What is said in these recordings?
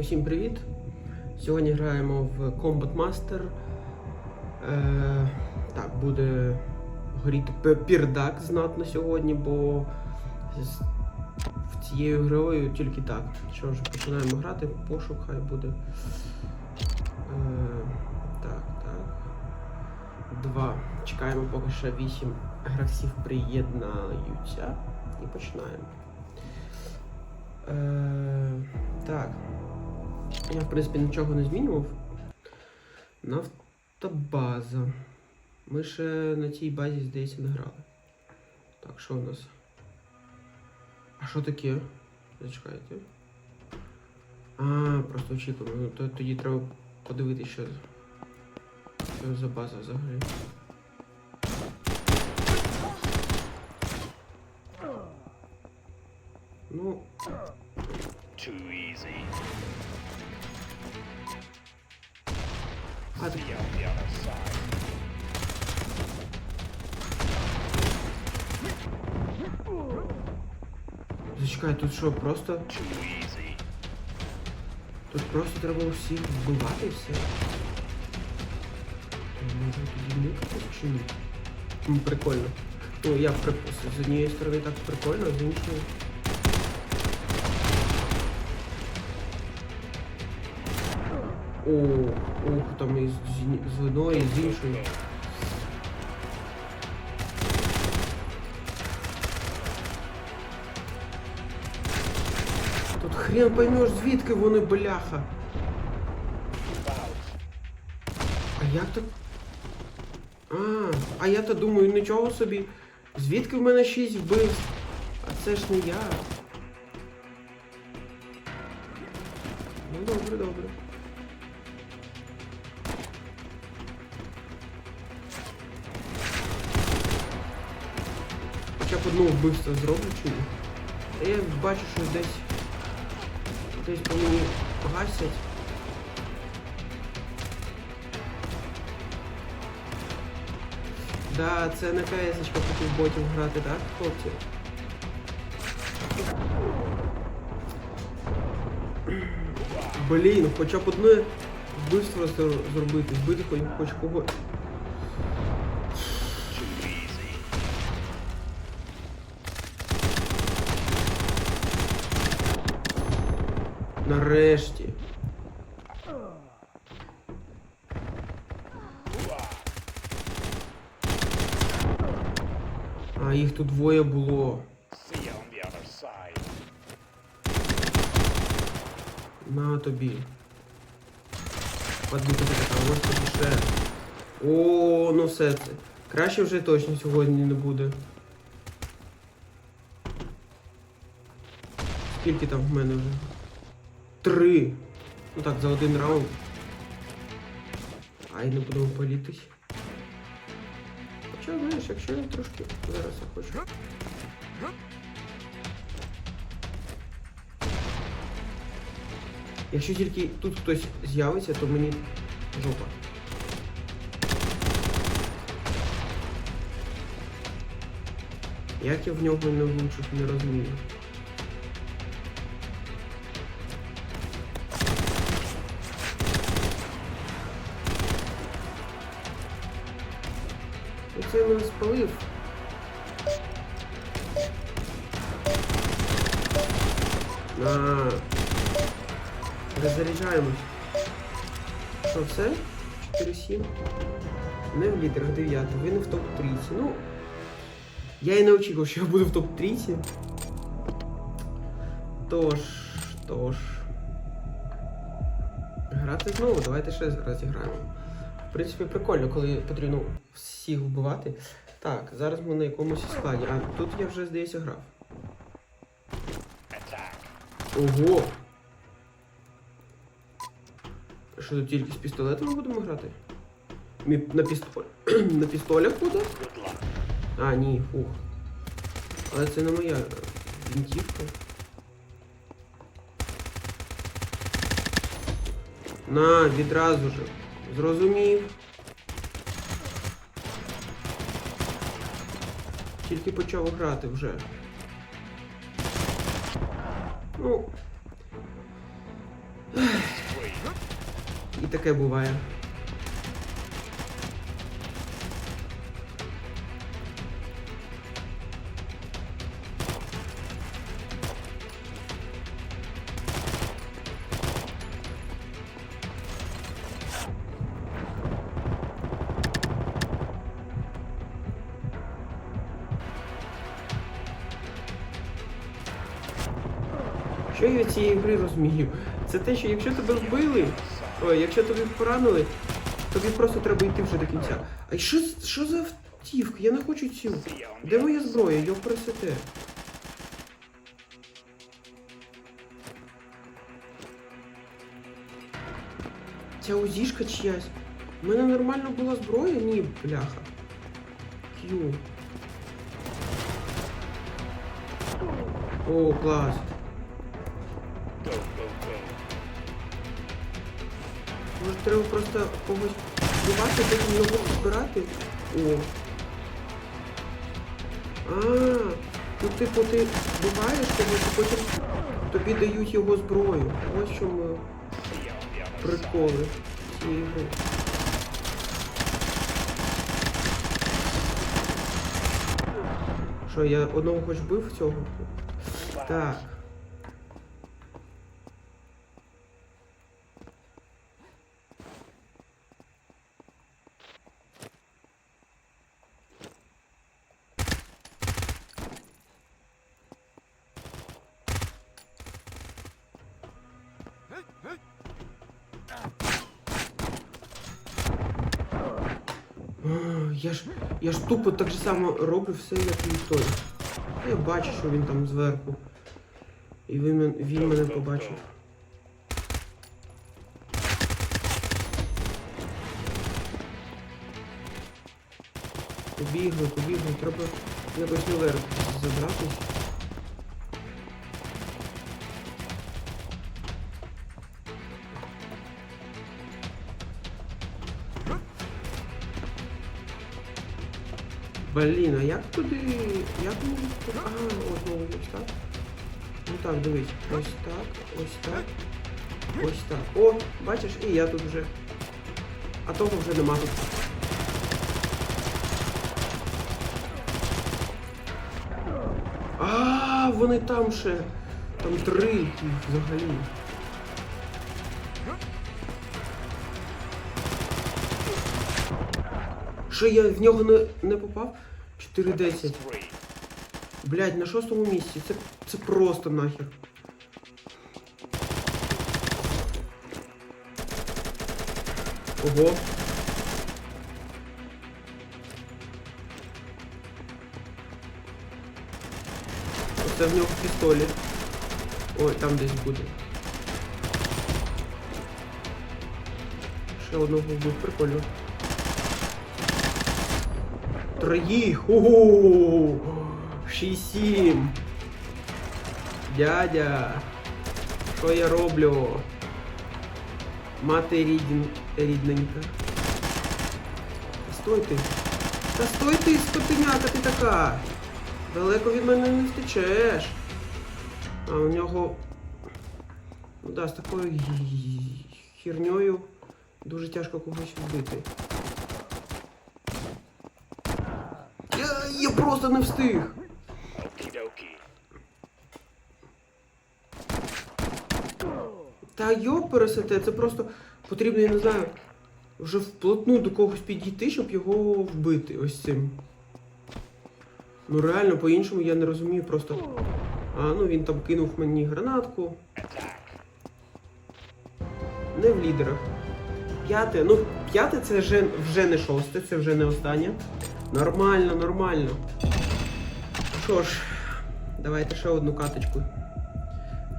Усім привіт! Сьогодні граємо в Combat Master. Е, так, буде горіти пірдак знатно сьогодні, бо з цією грою тільки так. Що ж, починаємо грати, пошук хай буде. Е, так, так. Два. Чекаємо, поки ще вісім гравців приєднаються. І починаємо. Е, так. Я, в принципі, нічого не змінював. Нафтобаза. Ми ще на цій базі, здається, не грали. Так, що у нас? А що таке? Зачекайте. А, просто очікуємо. Тоді треба подивитися, що, що за база взагалі. Зачекай, тут що, просто. Тут просто треба всіх вбивати і все. Чи ні? Ну, прикольно. Ну, як при... з однієї сторони так прикольно, а з іншої. О, ух, там і з, з- з одної, і з іншої. Хрен поймеш, звідки вони, бляха. А як так? А, а я то думаю, нічого собі. Звідки в мене шість вбивств? А це ж не я. Ну добре, добре. Хоча б одного вбивства зроблю чи ні? Я бачу, що десь десь по мені гасять. Да, це не КС проти ботів грати, так, хлопці? Блін, хоча б одне вбивство зробити, збити хоч, хоч Нарешті. А їх тут двоє було. На тобі. Падлюка ти така, ось тобі ще. О, ну все це. Краще вже точно сьогодні не буде. Скільки там в мене вже? Три. Ну так, за один раунд. Ай, не будемо палітись. Хоча, знаєш, якщо я трошки зараз я хочу. Якщо тільки тут хтось з'явиться, то мені жопа. Як я в нього не влучив, не розумію. Мене спалив. На. Роззаряджаємось. Що, все? 4-7. Не в лідерах 9. Ви не в топ-30. Ну. Я і не очікував, що я буду в топ-30. Тож, тож. Грати знову, давайте ще раз зіграємо. В принципі, прикольно, коли потрібно всіх вбивати. Так, зараз ми на якомусь складі. А тут я вже, здається, грав. Ого! Що тут тільки з пістолетами будемо грати? Мі- На пістоль... на пістолях буде? А, ні, фух. Але це не моя вінтівка. На, відразу же. Зрозумів. Тільки почав грати вже. Ну. І таке буває. Цієї гри розумію? Це те, що якщо тебе вбили, ой, якщо тобі поранили, тобі просто треба йти вже до кінця. А що, що за автівка? Я не хочу цю. Де моя зброя? Його просите. Ця узішка чиясь. У мене нормально була зброя? Ні, бляха. К'ю. О, клас. Може треба просто когось вбивати, потім його збирати? О. А, ну типу ти вбиваєш когось, і потім тобі дають його зброю. Ось чому приколи цієї гри. Що, я одного хоч бив цього? Так. Я ж, я ж тупо так же само роблю все, як і той. Я бачу, що він там зверху. І він, він мене побачив. Побігли, побігли, треба якось наверх забратись. Блін, а як туди. Як мені туди? Ага, от ось так. Ну так, дивись. Ось так, ось так. Ось так. О, бачиш, і я тут вже. А того вже нема тут. А, вони там ще. Там три взагалі. Що я в нього не, не попав? 4-10. Блять, на шостому місці. Це, це просто нахер. Ого. Оце в нього пістолі. Ой, там десь буде. Ще одного вбив, прикольно. Троїх! Ого! 6-7! Дядя! Що я роблю? Мати рідін... рідненька. Стой ти! Та стой ти, скотиняка ти така! Далеко від мене не втечеш. А у нього. Ну да, з такою херньою дуже тяжко когось вбити. Я, просто не встиг. Та йоп пересете, це просто потрібно, я не знаю, вже вплотну до когось підійти, щоб його вбити ось цим. Ну реально, по-іншому я не розумію просто. А, ну він там кинув мені гранатку. Не в лідерах. П'яте. Ну, п'яте це вже, вже не шосте, це вже не останнє. Нормально, нормально. Що ж, давайте ще одну каточку.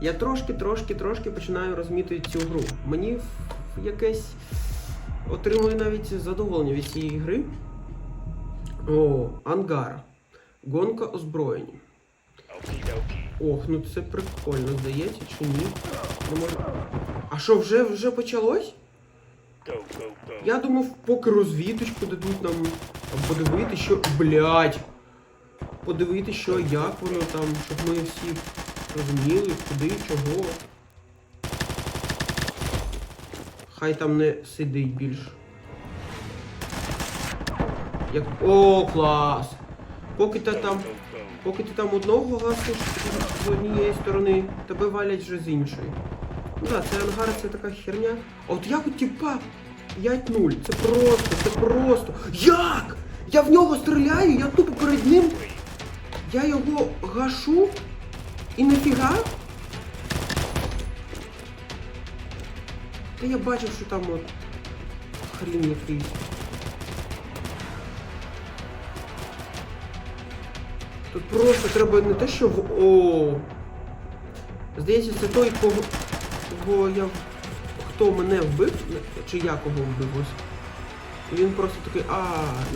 Я трошки, трошки, трошки починаю розмітити цю гру. Мені якесь отримую навіть задоволення від цієї гри. О, ангар. Гонка озброєні. Ох, ну це прикольно, здається, чи ні? Не можу... А що, вже, вже почалось? Я думав, поки розвідочку дадуть нам подивити, що. Блять! Подивити, що, як воно там, щоб ми всі розуміли, куди, чого. Хай там не сидить більш. Як... О, клас! Поки ти там. Поки ти там одного гасиш з однієї сторони, тебе валять вже з іншої. Ну так, це ангар, це така херня. А от як у типа 5-0. Це просто, це просто. Як? Я в нього стріляю, я тупо перед ним. Я його гашу і нафіга? Та я бачив, що там от хрін якийсь. Тут просто треба не те, що в. О. Здається, це той, кого. кого я. Хто мене вбив, чи я кого вбив ось. І він просто такий, а,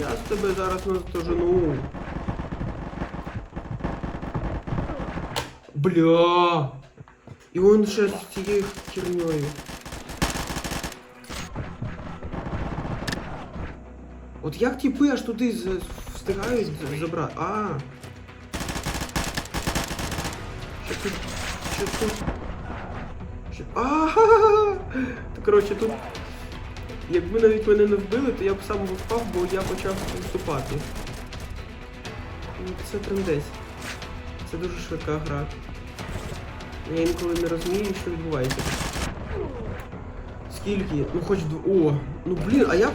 я з тебе зараз настожену. Бля. І він ще з цією херньою. От як тіпи аж туди встигають забрати? А. Що тут? Що тут? Що... А. Та коротше тут. Якби навіть мене не вбили, то я б сам впав, бо я почав виступати. Ну, Це трендець. Це дуже швидка гра. Я інколи не розумію, що відбувається. Скільки? Ну хоч дв... О! Ну блін, а як.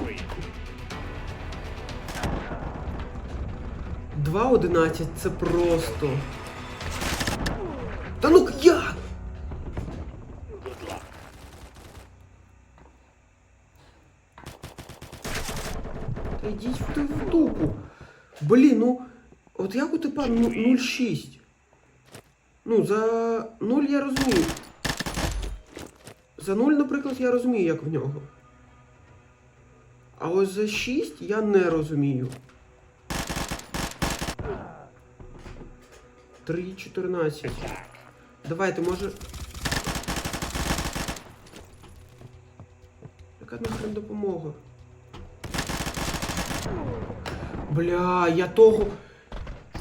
2.11 це просто. Та ну як? Good luck. Та йдіть в ту тупу. Блін, ну. От як у ну, 0,6? Ну, за 0 я розумію. За 0, наприклад, я розумію, як в нього. А ось за 6 я не розумію. 3,14. Давайте, може. Яка нахрен допомога? Бля, я того.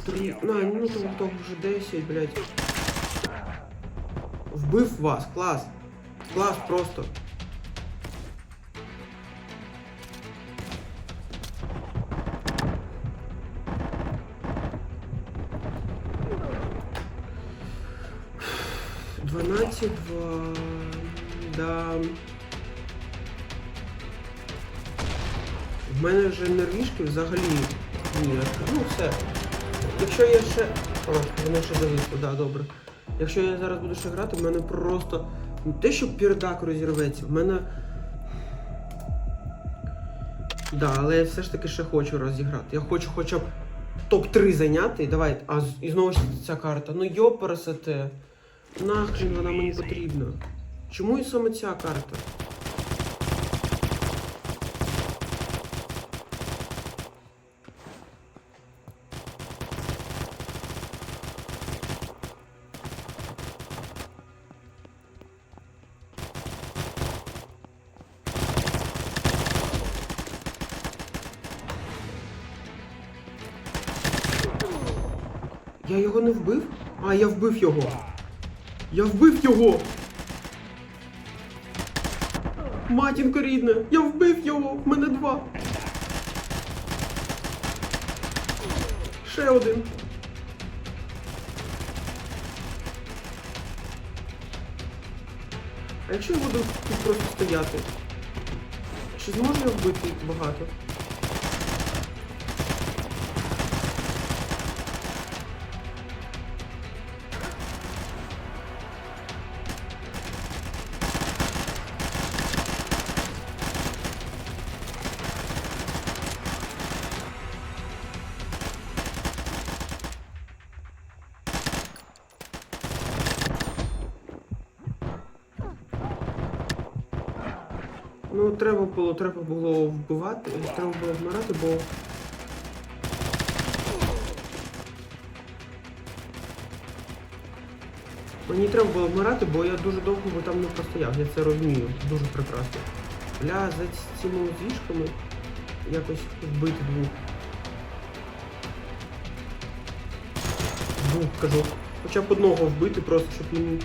Три... На, ну того, того вже 10, блядь. Вбив вас, клас. Клас просто. Дванадцять, два... Да. В мене вже нервішки взагалі ні. Ну все. Якщо я ще. О, воно ще зависло, да, добре. Якщо я зараз буду ще грати, в мене просто. Не те, що пердак розірветься, в мене. Да, але я все ж таки ще хочу розіграти. Я хочу хоча б топ-3 зайняти. Давай, а і знову ж ця карта. Ну йопересете. Нахрен вона мені потрібна. Чому і саме ця карта? Я його не вбив? А, я вбив його. Я вбив його. Матінко рідна, я вбив його, в мене два. Ще один. А якщо я буду тут просто стояти? Чи зможу я вбити багато? Треба було, треба було вбивати, треба було вмирати, бо. Мені треба було вмирати, бо я дуже довго би там не простояв, я це розумію, дуже прекрасно. Бля, за цими зішками якось вбити двох. Двох, кажу. Хоча б одного вбити просто, щоб мені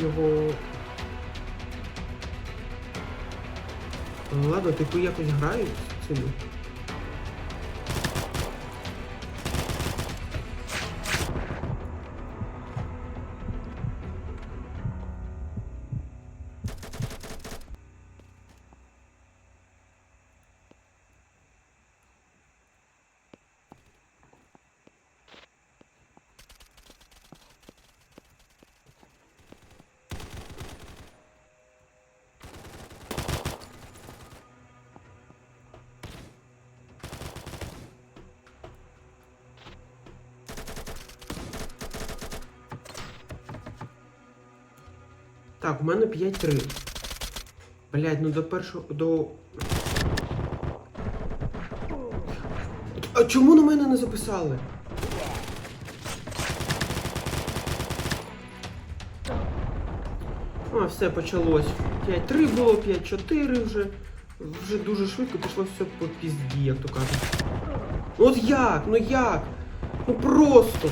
його Ну, ладно, типу якось грають з Так, у мене 5-3. Блять, ну до першого. до. А чому на мене не записали? А, все почалось. 5-3 було, 5-4 вже. Вже дуже швидко пішло все по пізді, як то кажуть. Ну от як? Ну як? Ну просто.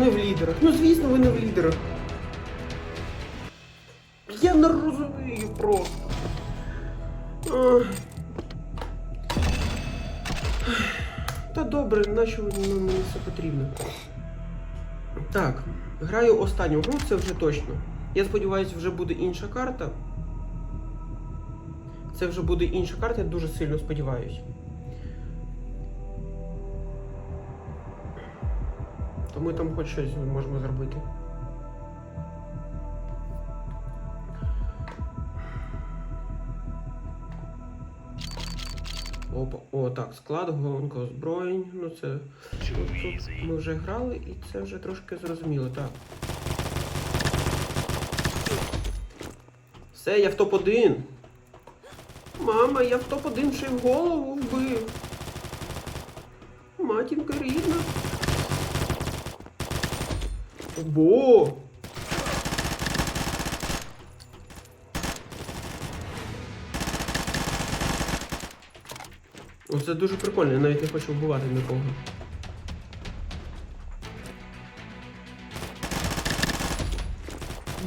Не в лідерах. Ну звісно, ви не в лідерах. Я не розумію просто. Та добре, наче воно мені все потрібно. Так, граю останню гру, це вже точно. Я сподіваюся, вже буде інша карта. Це вже буде інша карта, я дуже сильно сподіваюся. То ми там хоч щось можемо зробити. Опа, о, так, склад, гонка озброєнь. Ну це. Тут ми вже грали і це вже трошки зрозуміло, так. Все, я в топ-1. Мама, я в топ-1 ще й в голову вбив. Матінка рідна. Бо. Оце дуже прикольно, я навіть не хочу вбивати нікого.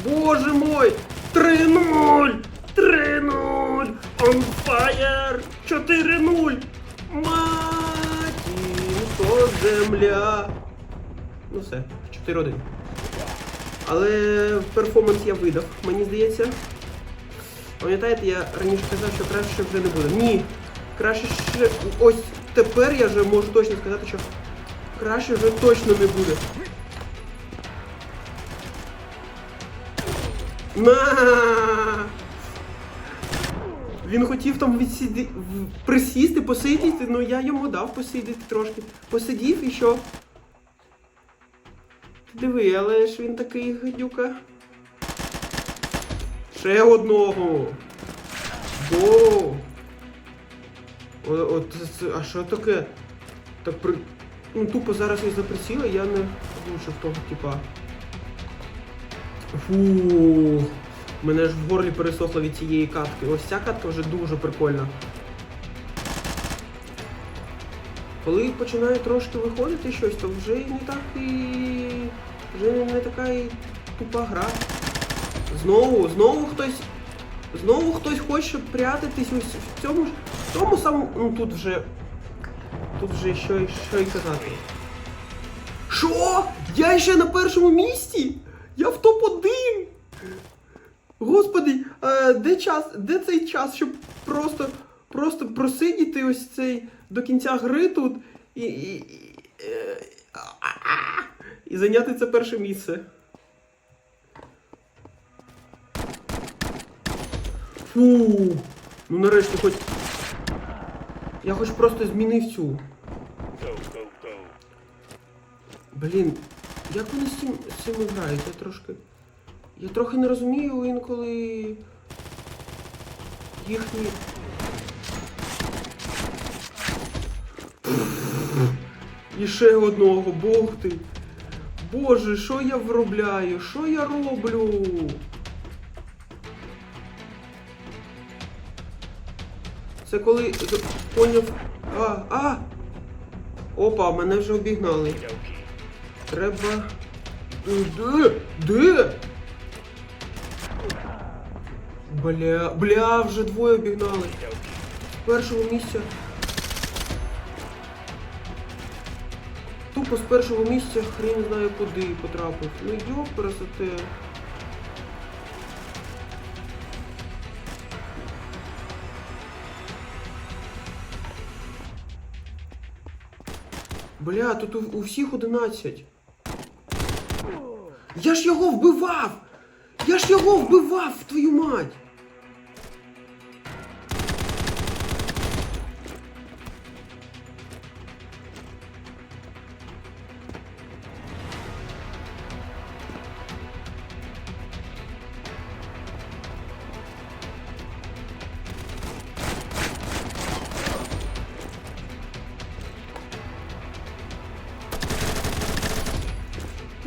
Боже мой! 3-0! 3-0! On fire! 4-0! Матінко земля! Ну все, 4-1. Але перформанс я видав, мені здається. Пам'ятаєте, я раніше казав, що краще вже не буде. Ні! Краще ще. Ось тепер я вже можу точно сказати, що краще вже точно не буде. На! Він хотів там відсіди... присісти, посидіти, ну я йому дав посидіти трошки. Посидів і що? Диви, але ж він такий гадюка. Ще одного. Бо. О, це- а що таке? Так при. Ну тупо зараз заприсіла, я не влучив того типа. Фу. Мене ж в горлі пересохло від цієї катки. Ось ця катка вже дуже прикольна. Коли починає трошки виходити щось, то вже не так і. Вже не така і тупа гра. Знову, знову хтось. Знову хтось хоче прятатись ось в цьому ж. В тому самому. Ну тут вже. Тут вже що, що й казати. Що? Я ще на першому місці? Я в топ-1! Господи, е, де час, де цей час, щоб просто, просто просидіти ось цей до кінця гри тут і. і, і, е, а-а-а, і зайняти це перше місце. Фу. Ну нарешті хоч. Я хоч просто змінив цю. Блін, як вони з цим, з цим грають? Я трошки. Я трохи не розумію інколи їхні. І ще одного, бог ти. Боже, що я вробляю? Що я роблю? Це коли поняв. А, а! Опа, мене вже обігнали. Треба. Де? Де? Бля, бля, вже двоє обігнали. З першого місця. Тупо з першого місця хрін знає куди потрапив. Ну йоп, красоте. Бля, тут у, у всіх 11. Я ж його вбивав! Я ж його вбивав, твою мать!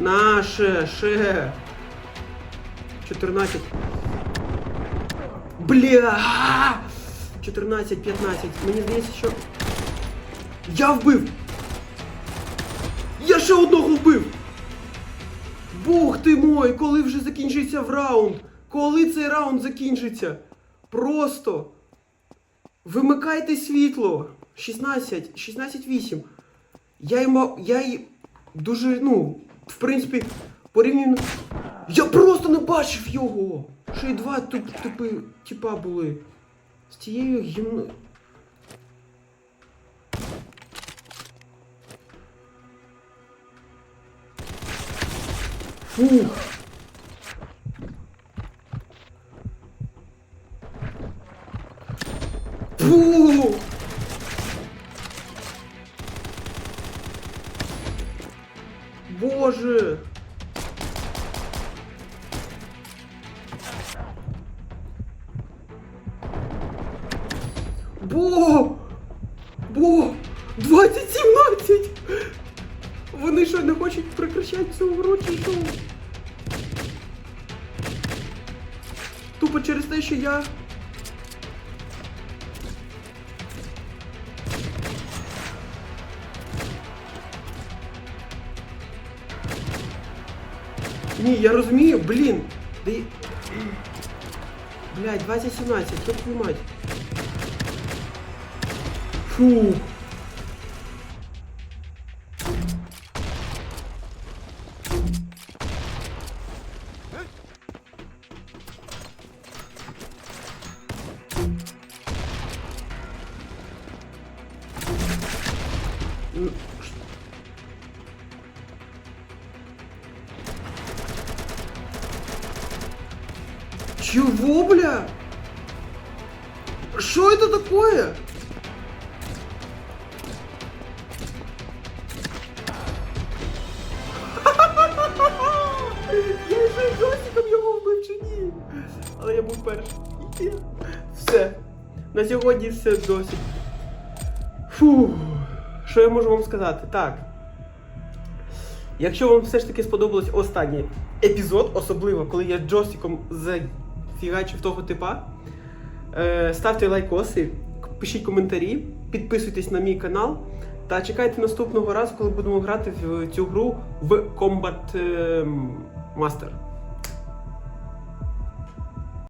Наше, ше. 14. Бля! 14, 15. Мені здається, що. Я вбив! Я ще одного вбив! Бог ти мой, коли вже закінчиться в раунд? Коли цей раунд закінчиться? Просто. Вимикайте світло. 16, 16-8. Я йому. Я й дуже, ну, в принципі, порівняно. Я просто не бачив його! Ще й два туп, типи, типа були. З тією гімною. Фух. Фу! через те, що я. Ні, я розумію, блін. Да й... Блядь, 2017, ёб твою мать. Фу. Что это такое? Я ще й Джосиком його вбив чи ні? Але я був перший. Все. На сьогодні все досить. Фу. Що я можу вам сказати? Так. Якщо вам все ж таки сподобалось останній епізод, особливо коли я джойстиком зафігачив того типа, ставте лайкоси, пишіть коментарі, підписуйтесь на мій канал та чекайте наступного разу, коли будемо грати в цю гру в Combat е, Master.